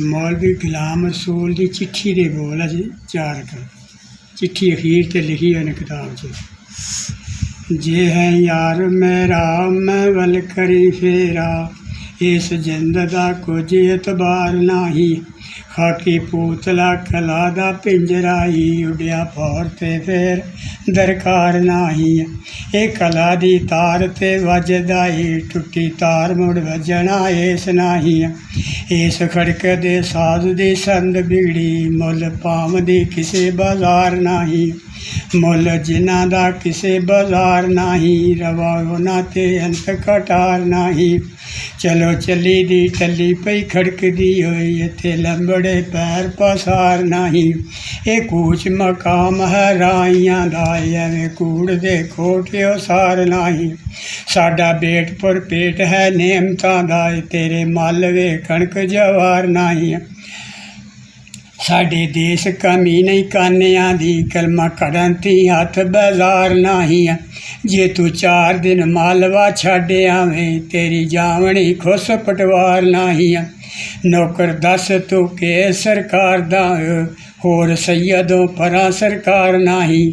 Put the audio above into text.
ਮੌਲਵੀ ਗੁਲਾਮ ਰਸੂਲ ਦੀ ਚਿੱਠੀ ਦੇ ਬੋਲ ਅਜ ਚਾਰ ਕਰ ਚਿੱਠੀ ਅਖੀਰ ਤੇ ਲਿਖੀ ਉਹਨੇ ਕਿਤਾਬ 'ਚ। ਜੇ ਹੈ ਯਾਰ ਮੇਰਾ, ਮੈਂ ਵੱਲ ਕਰੀ ਫੇਰਾ। ਇਸ ਜਿੰਦ ਦਾ ਕੁਝ ਇਤਬਾਰ ਨਹੀਂ। ਖਾਕੀ ਪੂਤਲਾ ਕਲਾ ਦਾ ਪਿੰਜਰਾ ਹੀ ਉਡਿਆ ਫੌਰ ਤੇ ਫੇਰ ਦਰਕਾਰ ਨਹੀਂ। ਇਹ ਕਲਾ ਦੀ ਤਾਰ ਤੇ ਵੱਜਦਾ ਈ ਟੁੱਟੀ ਤਾਰ ਮੁੜ ਵੱਜਣਾ ਏਸ ਨਹੀਂ। ਇਸ ਖੜਕ ਦੇ ਸਾਜ਼ ਦੀ ਸੰਦ ਬੀੜੀ, ਮੁੱਲ ਪਾਮ ਦੀ ਕਿਸੇ ਬਾਜ਼ਾਰ ਨਹੀਂ। ਮੁੱਲ ਜਿਨ੍ਹਾਂ ਦਾ ਕਿਸੇ ਬਾਜ਼ਾਰ ਨਹੀਂ, ਰਵਾ ਉਹਨਾਂ ਤੇ ਅੰਤ ਕਟਾਰ ਨਹੀਂ। ਚਲੋ ਚੱਲੀ ਦੀ ਟੱਲੀ ਪਈ ਖੜਕਦੀ ਹੋਈ, ਇੱਥੇ ਲੰਬੜ ਪੈਰ ਪਸਾਰ ਨਹੀਂ। ਇਹ ਕੂਚ ਮਕਾਮ ਹੈ, ਰਾਈਆਂ ਦਾ ਐਵੇਂ ਕੂੜ ਦੇ ਖੋਟਿਓ ਸਾਰ ਨਹੀਂ। ਸਾਡਾ ਬੇਟਪੁਰ ਪੇਟ ਹੈ, ਨੇਮਤਾਂ ਦਾ ਏ ਤੇਰੇ ਮੱਲ ਵੇ ਕਣਕ ਜਵਾਰ ਨਹੀਂ। ਸਾਡੇ ਦੇਸ਼ ਕਮੀ ਨਹੀਂ, ਕਾਨਿਆਂ ਦੀ ਕਲਮਾ ਕੜਨ ਤੀ ਹੱਥ ਬਾਜ਼ਾਰ ਨਹੀਂ। ਜੇ ਤੂੰ ਚਾਰ ਦਿਨ ਮਾਲਵਾ ਛੱਡ ਆਵੇਂ, ਤੇਰੀ ਜਾਵਣੀ ਖੁਸ ਪਟਵਾਰ ਨਹੀਂ। ਆ। ਨੌਕਰ ਦੱਸ ਤੂੰ ਕੇ ਸਰਕਾਰ ਦਾ ਹੋਰ ਸੈਯਦੋਂ ਪਰਾਂ ਸਰਕਾਰ ਨਹੀਂ।